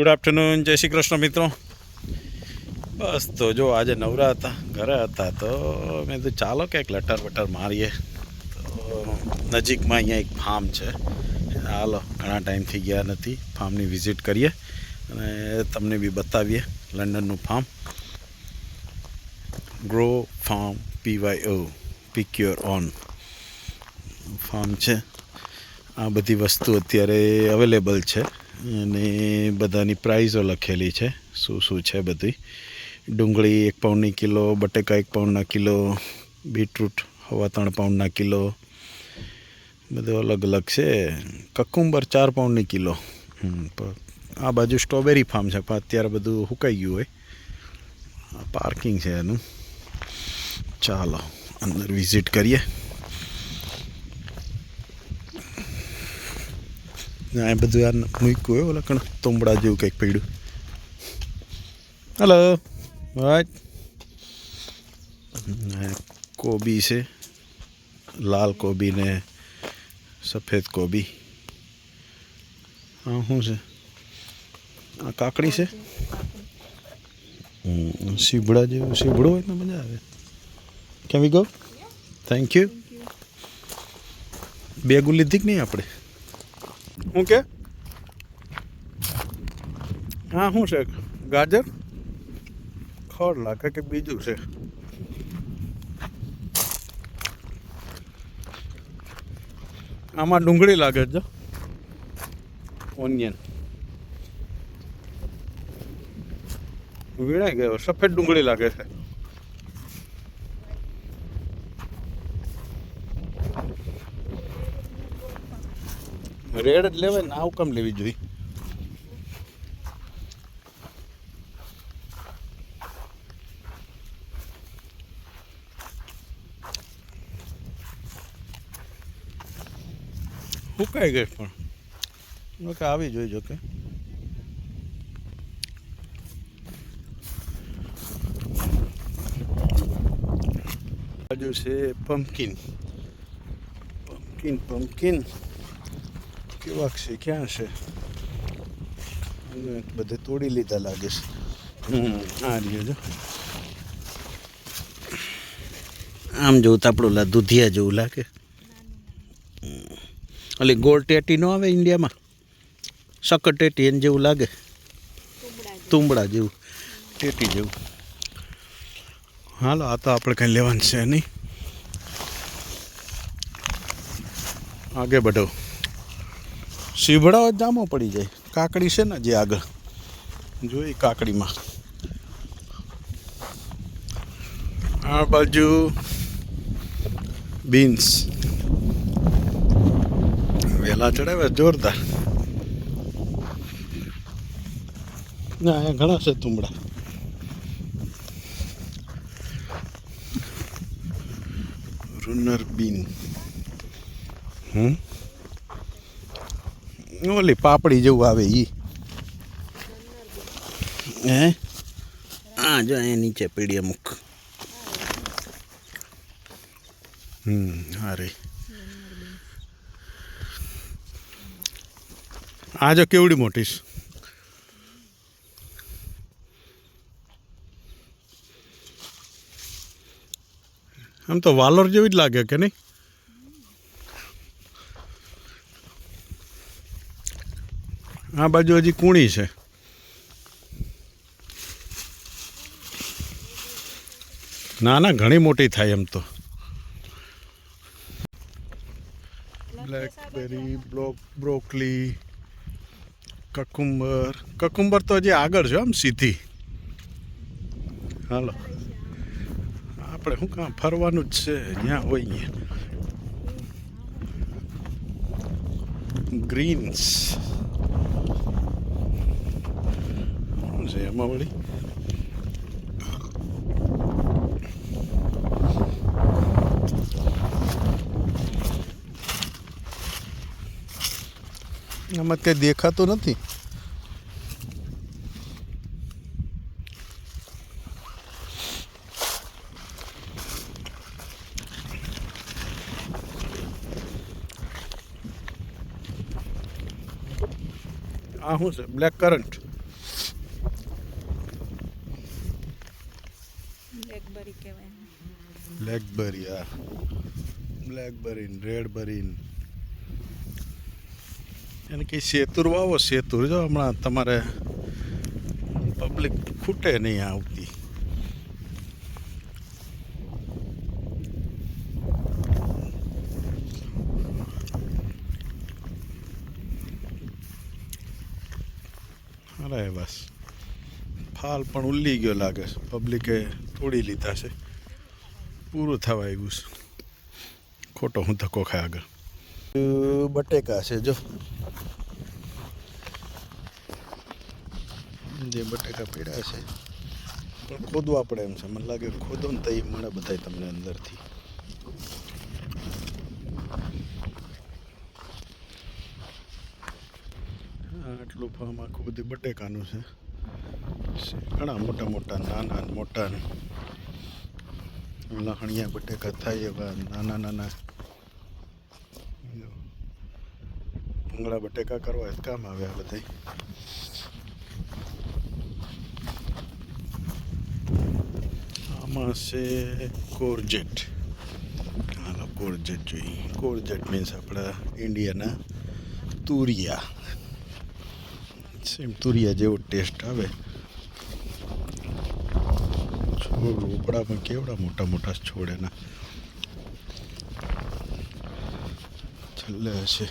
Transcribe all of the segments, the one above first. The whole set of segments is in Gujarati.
ગુડ આફ્ટરનૂન જય શ્રી કૃષ્ણ મિત્રો. બસ તો જો આજે નવરા હતા, ઘરે હતા તો મેં કીધું ચાલો કંઈક લટર વટર મારીએ. તો નજીકમાં અહીંયા એક ફાર્મ છે. હાલો, ઘણા ટાઈમથી ગયા નથી, ફાર્મની વિઝિટ કરીએ અને તમને બી બતાવીએ લંડનનું ફાર્મ. ગ્રો ફાર્મ પીવાય ઓ યોર ઓન ફાર્મ છે. આ બધી વસ્તુ અત્યારે અવેલેબલ છે. અને બધાની પ્રાઇઝો લખેલી છે, શું શું છે બધી. ડુંગળી એક પાઉન્ડની કિલો, બટેકા એક પાઉન્ડના કિલો, બીટરૂટ હવા ત્રણ પાઉન્ડના કિલો, બધું અલગ અલગ છે. કકુંબર ચાર પાઉન્ડની કિલો. આ બાજુ સ્ટ્રોબેરી ફાર્મ છે, પણ અત્યારે બધું સુકાઈ ગયું હોય. પાર્કિંગ છે એનું. ચાલો, અંદર વિઝિટ કરીએ. આ બધું યાર મૂક્યું હોય ઓલા કણ તોમડા જેવું કંઈક પડ્યું. હલો રાઈટ કોબી છે. લાલ કોબી ને સફેદ કોબી. હા શું છે? આ કાકડી છે? સીભડા જેવું સીબડું હોય તો મજા આવે. કેમ વી ગો થેન્ક યુ બેગું લીધી કે નહીં આપણે? શું કે? હા, શું છે? ગાજર? ખડ લાગે કે બીજું છે? આમાં ડુંગળી લાગે છે ઓનિયન વીણાઈ ગયો, સફેદ ડુંગળી લાગે છે. રેડ જ લેવાય ને, આવું કેમ લેવી જોઈએ. સુકાઈ ગઈ પણ. કે આવી જોઈ જોકે. બાજુ છે પમ્પકિન પમ્પકિન પમ્પકિન કેવાક છે, ક્યાં છે? બધે તોડી લીધા લાગે છે. હમ, આ રહ્યો જો. આમ જોવું તો આપણું લા દૂધિયા જેવું લાગે. એટલે ગોળ ટેટી ન આવે ઇન્ડિયામાં? સકર ટેટી એને જેવું લાગે? તુંબડા જેવું. ટેટી જેવું. હાલો, આ તો આપણે કંઈ લેવાનું છે નહીં. આગે બઢો. સીભડા જામો પડી જાય. કાકડી છે ને જે આગળ. જોઈ કાકડીમાં. આ બાજુ બીન્સ વેલા ચડાવ્યા જોરદાર. ના, અહીંયા ઘણા છે તુંબડા. રૂનર બીન હમ? ઓલી પાપડી જેવું આવે ઈ. હે? હા જો અહીંયા નીચે પીડી અમુક હમ, હા રે. આ જો કેવડી મોટી છે. આમ તો વાલોર જેવી જ લાગે કે નહીં? આ બાજુ હજી કુણી છે. ના ના ઘણી મોટી થાય એમ તો. Blackberry block broccoli cucumber cucumber તો હજી આગળ છે આમ સીધી. હાલો. આપણે શું કામ ફરવાનું જ છે? જ્યાં હોય અહીંયા. ગ્રીન્સ શું છે એમાં વળી આમાં કંઈ દેખાતું નથી? આ શું છે? બ્લેક કરન્ટ બ્લેકબેરી કહેવાય. બ્લેકબેરી આ બ્લેકબેરી રેડબેરી એને કંઈ સેતુર વાવો સેતુર જો હમણાં તમારે પબ્લિક ખૂટે નહીં આવતી. અરે બસ. ફાલ પણ ઉલ્લી ગયો લાગે છે. પબ્લિકે તોડી લીધા છે. પૂરું થવા આવ્યું છે. ખોટો હું ધક્કો ખાય આગળ. બટેકા છે જો. જે બટેકા પીડ્યા છે. પણ ખોદવા પડે એમ છે. મને લાગે ખોદો ને તો એ મળે બધાય તમને અંદરથી. આટલું ફાર્મ આખું બધું બટેકાનું છે. છે. ઘણા મોટા મોટા નાના મોટા ને. લહણિયા, બટેકા થાય એવા નાના નાના. ભૂંગળા બટેકા કરવા જ કામ આવે આ બધા આમાં છે કોરજેટ. હાલો, કોરજેટ જોઈએ. કોરજેટ મીન્સ આપણા ઇન્ડિયાના તુરિયા. સેમ તુરિયા જેવો ટેસ્ટ આવે. રોપડામાં કેવડા મોટા મોટા છોડ એના છેલ્લે હશે.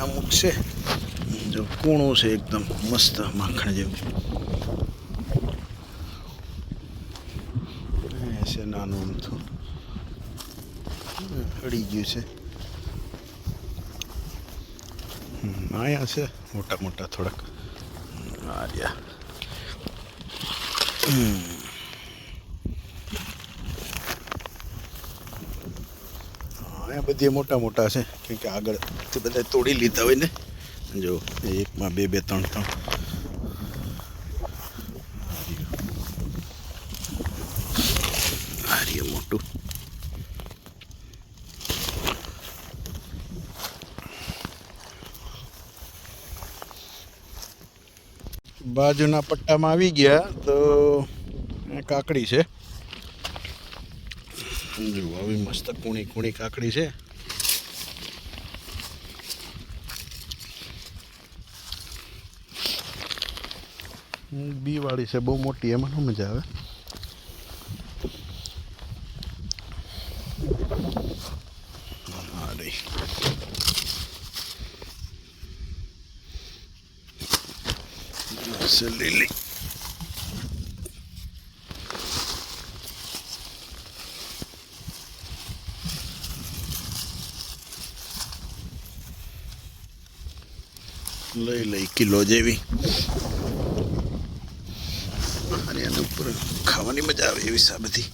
અમુક છે. જો કૂણું છે એકદમ મસ્ત માખણ જેવું. છે નાનું અમથું અડી ગયું છે હમ, અહીંયા છે. મોટા મોટા, થોડાક. આ રહ્યા અહીંયા બધી મોટા મોટા છે. કેમ કે આગળ બધા તોડી લીધા હોય ને, જો એકમાં બે બે, ત્રણ ત્રણ આ રહ્યું. આ રહ્યું મોટું બાજુના પટ્ટામાં આવી ગયા તો કાકડી છે. જો આવી મસ્ત કૂણી કૂણી કાકડી છે. બી વાળી છે, બહુ મોટી, એમાં મજા આવે હા રહી છે લીલી લઈ લઈ કિલો જેવી અને એના ઉપર ખાવાની મજા આવે એવી સા બધી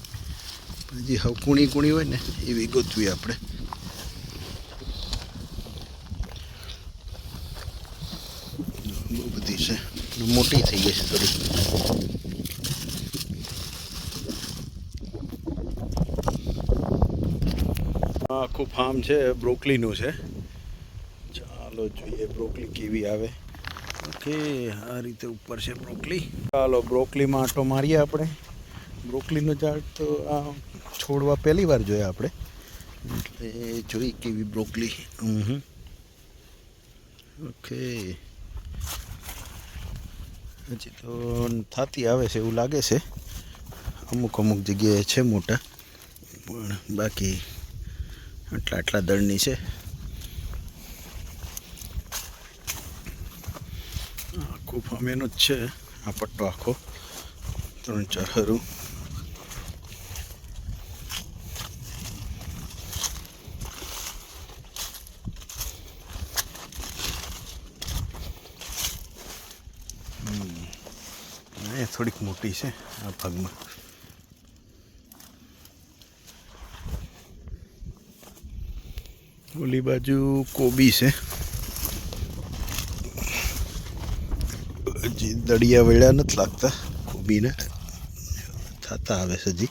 જે હવ કૂણી કૂણી હોય ને, એવી ગોતવી આપણે. બહુ બધી છે. મોટી થઈ ગઈ છે થોડી. આખું ફાર્મ છે, બ્રોકલીનું છે. જોઈએ બ્રોકલી કેવી આવે. ઓકે, આ રીતે ઉપર છે બ્રોકલી. ચાલો, બ્રોકલીમાં આટો મારીએ આપણે. બ્રોકલીનો ઝાડ તો આ છોડવા પહેલી વાર જોયા આપણે. એટલે જોઈ કેવી બ્રોકલી. હમ ઓકે. હજી તો થાતી આવે છે એવું લાગે છે. અમુક અમુક જગ્યાએ છે મોટા. પણ બાકી આટલા આટલા દળની છે. આખું ફાર્મ જ છે. આ પટ્ટો આખો. ત્રણ, ચાર હરું. થોડીક મોટી છે, આ ભાગમાં. ઓલી બાજુ કોબી છે. દળિયા વળ્યા નથી લાગતા. ખૂબીને થતા આવે છે હજી.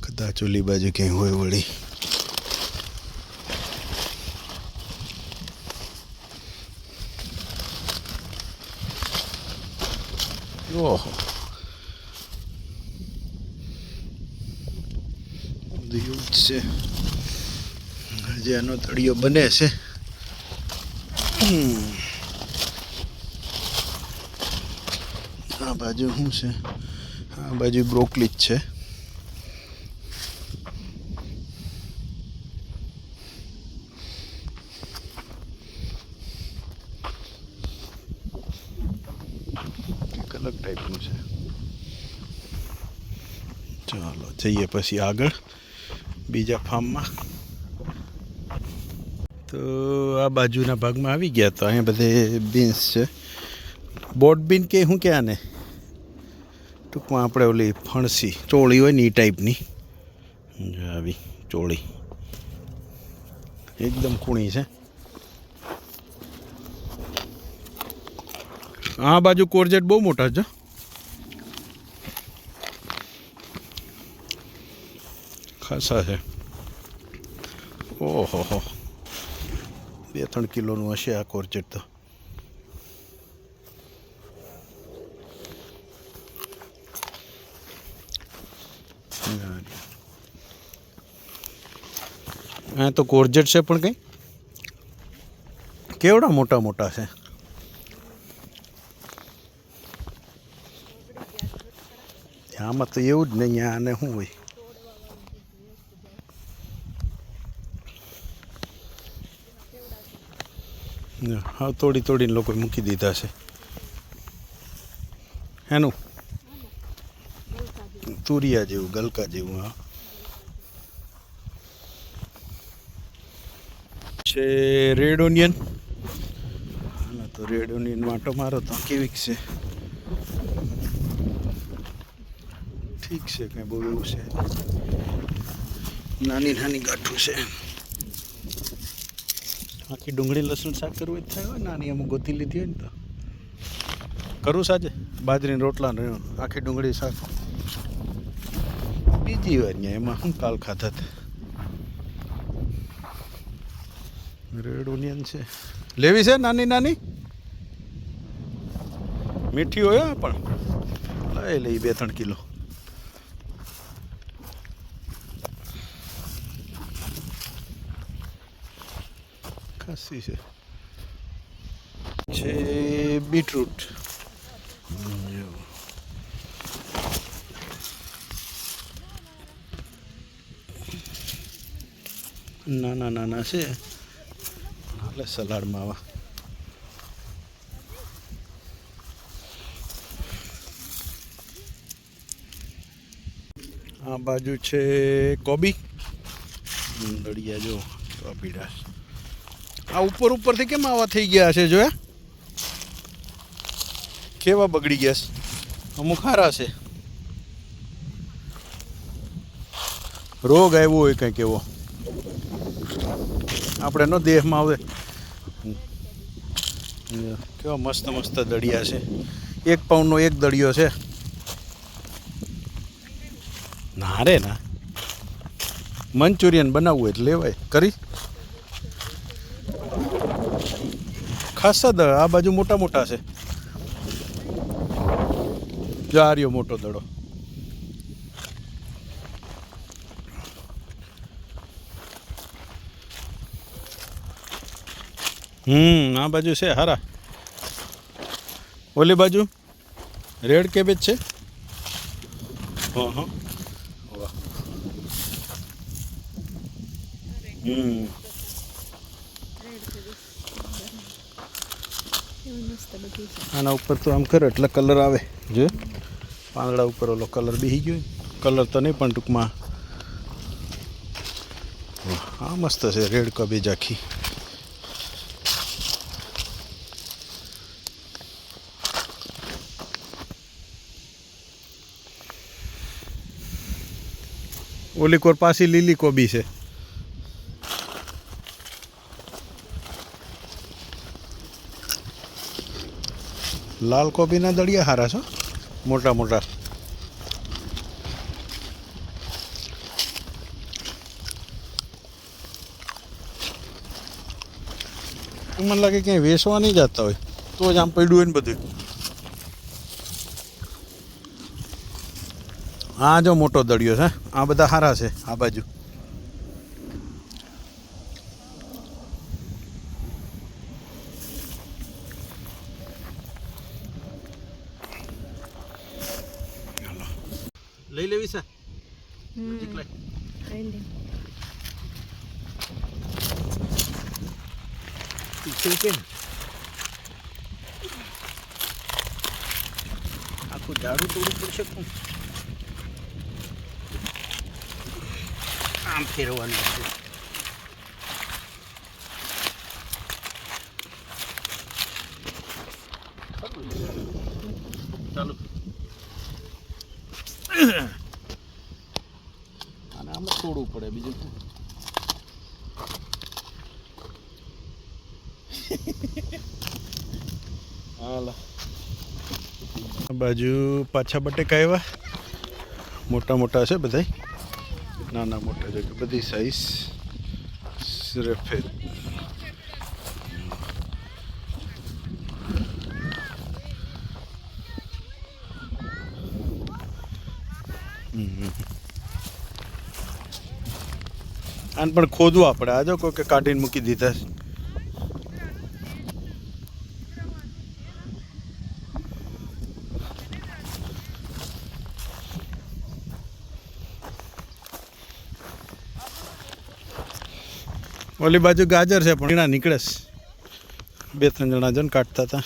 કદાચ ઓલી બાજુ ક્યાંય હોય વળી. ઓહો. છે. જે એનો તળિયો બને છે. આ બાજુ શું છે? આ બાજુ બ્રોકલી જ છે અલગ ટાઈપનું છે. ચાલો, જઈએ પછી આગળ બીજા ફાર્મમાં. તો આ બાજુના ભાગમાં આવી ગયા તો અહીંયા બધે બીન્સ છે. બોટ બીન કે શું કે આને? ટૂંકમાં આપણે ઓલી ફણસી, ચોળી હોય ને એ ટાઈપની આવી ચોળી. એકદમ કૂણી છે. આ બાજુ કોરજેટ બહુ મોટા છે. ખાસા છે. ઓહો બે ત્રણ કિલોનું હશે આ કોર્ચેટ તો. હા તો કોર્જેટ છે પણ કંઈ? કેવડા મોટા મોટા છે? આમાં તો એવું જ નહીં, આને શું હોય? હા, તોડી તોડીને લોકો મૂકી દીધા છે. એનું? તુરિયા જેવું, ગલકા જેવું, હા. છે રેડ ઓનિયન? હાલા તો રેડ ઓનિયન માટો મારો તો કેવીક છે. ઠીક છે કંઈ બહુ એવું છે. નાની નાની ગાંઠું છે. આખી ડુંગળી લસણ શાક કરવું જ થાય હોય નાની અમુક ગોતી લીધી હોય ને તો. કરું સાજે બાજરીના રોટલા ને આખી ડુંગળી શાક. બીજી વાર અહીંયા એમાં શું કાલ ખાધા હતા. રેડ ઓનિયન છે. લેવી છે નાની નાની? મીઠી હોય પણ. લઈ લઈ બે ત્રણ કિલો. ખાસી છે છે બીટરૂટ નાના નાના છે એટલે સલાડમાં આવા આ બાજુ છે કોબી દળિયા જો કોબીડા આ ઉપર ઉપરથી કેમ આવા થઈ ગયા છે જોયા? કેવા બગડી ગયા છે? અમુક હારા છે. રોગ આવ્યો હોય કંઈક એવો. આપણે નો દેહમાં આવે. કેવા મસ્ત મસ્ત દળિયા છે. એક પાઉન્ડનો એક દળિયો છે. ના રે ના. મંચુરિયન બનાવવું હોય એટલે લેવાય. કરી? ખાસા દળ, આ બાજુ મોટા મોટા છે. જો મોટો દડો. હમ, આ બાજુ છે હારા. ઓલી બાજુ? રેડ કેબેજ છે? હમ. આના ઉપર તો આમ કરો એટલે કલર આવે. જો? પાંદડા ઉપર ઓલો કલર બેસી ગયો કલર તો નહીં પણ ટૂંકમાં આ મસ્ત છે રેડ કબેજ આખી. ઓલી કોર પાછી લીલી કોબી છે. લાલ કોબીના દળિયા હારા છો? મોટા મોટા. મને લાગે ક્યાંય વેસવા નહીં જતા હોય. તો જ આમ પડ્યું હોય ને બધું. આ જો મોટો દળિયો છે આ બધા હારા છે આ બાજુ. લઈ. પીછે છે ને આખું ઝાડું તોડવું પડશે કોણ? આમ ફેરવાનું છે. ચાલો અને આમાં તોડવું પડે બીજું શું હાલા આ બાજુ પાછા બટેકા આવ્યા. મોટા મોટા છે બધા નાના મોટા છે બધી સાઈઝ હમ. આને પણ ખોદવું આપણે. આજો કોઈ કે કાઢીને મૂકી દીધા છે. ઓલી બાજુ ગાજર છે પણ એના નીકળે છે. બે ત્રણ જણા જણ કાઢતા હતા.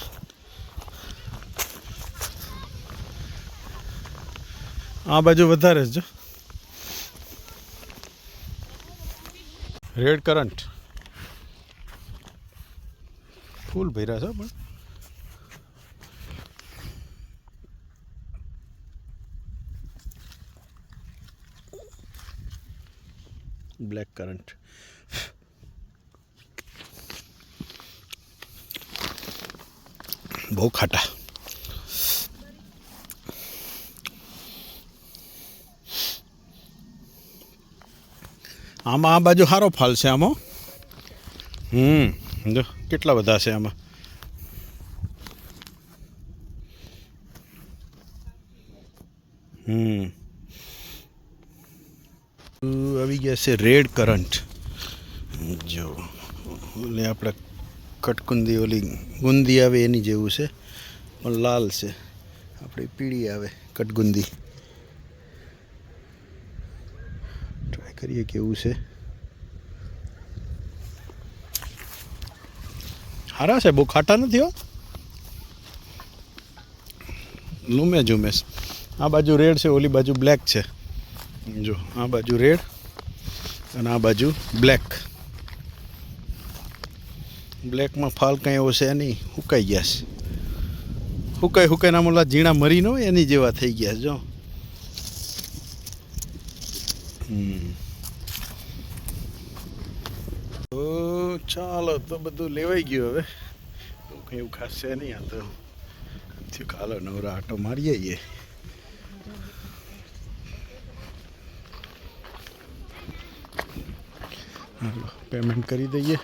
આ બાજુ વધારે જો. Red current. ફૂલ ભર્યા છે પણ. Black currant. બહુ ખાટા. આમાં આ બાજુ સારો ફાલ છે આમાં. હમ, જો, કેટલા બધા છે આમાં. હમ. આવી ગયા છે રેડ કરંટ. જો આપણે કટકુંદી ઓલી ગુંદી આવે એની જેવું છે. પણ લાલ છે. આપણી પીળી આવે કટગુંદી ટ્રાય કરીએ કેવું છે. સારા છે, બહુ ખાટા નથી હો. લૂમે ઝુમેશ આ બાજુ રેડ છે, ઓલી બાજુ બ્લેક છે. જો, આ બાજુ રેડ અને આ બાજુ બ્લેક. બ્લેકમાં ફાલ કાંઈ એવો છે નહીં, હુકાઈ ગયા છે. હુકાઈ હુકાઈના આમ ઓલા ઝીણા મરી ન હોય એની જેવા થઈ ગયા જો. તો ચાલો, તો બધું લેવાઈ ગયું હવે. તો કંઈ એવું ખાસ છે નહીં, આ તો થયું કાલો નવરા આટો મારી આવીએ. પેમેન્ટ કરી દઈએ.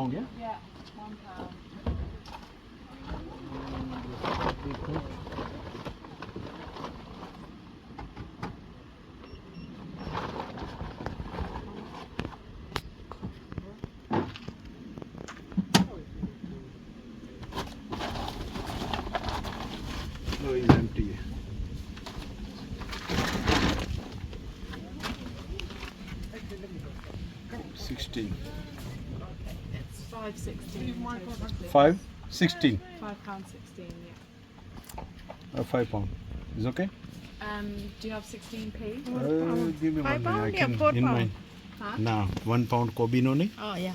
pound, yeah? Yeah, one pound. It's empty. Sixteen. Five sixteen. Five? Sixteen. Five pound sixteen. Yeah. Uh, five pound. Is okay? Um, do you have sixteen p? Uh, give me Five one minute. I pound? Yeah, can four in my Huh? Nah, one pound kobe no nahi. Oh yeah.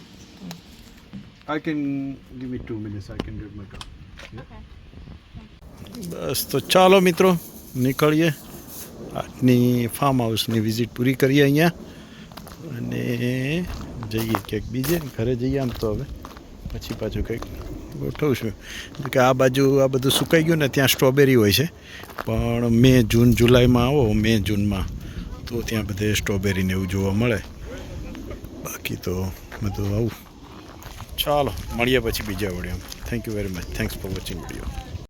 I can give me two minutes. I can do my car. બસ તો ચાલો મિત્રો નીકળીએ આજની ફાર્મ હાઉસની વિઝિટ પૂરી કરીએ અહીંયા અને જઈએ ક્યાંક બીજે ઘરે જઈએ આમ તો હવે પછી પાછું કંઈક ગોઠવું છું. કે આ બાજુ આ બધું સુકાઈ ગયું ને, ત્યાં સ્ટ્રોબેરી હોય છે. પણ મે જૂન, જુલાઈમાં આવો, મે જૂનમાં. તો ત્યાં બધે સ્ટ્રોબેરીને એવું જોવા મળે. બાકી તો બધું આવું. ચાલો, મળીએ પછી બીજા વિડીયોમાં. Thank you very much thanks for watching video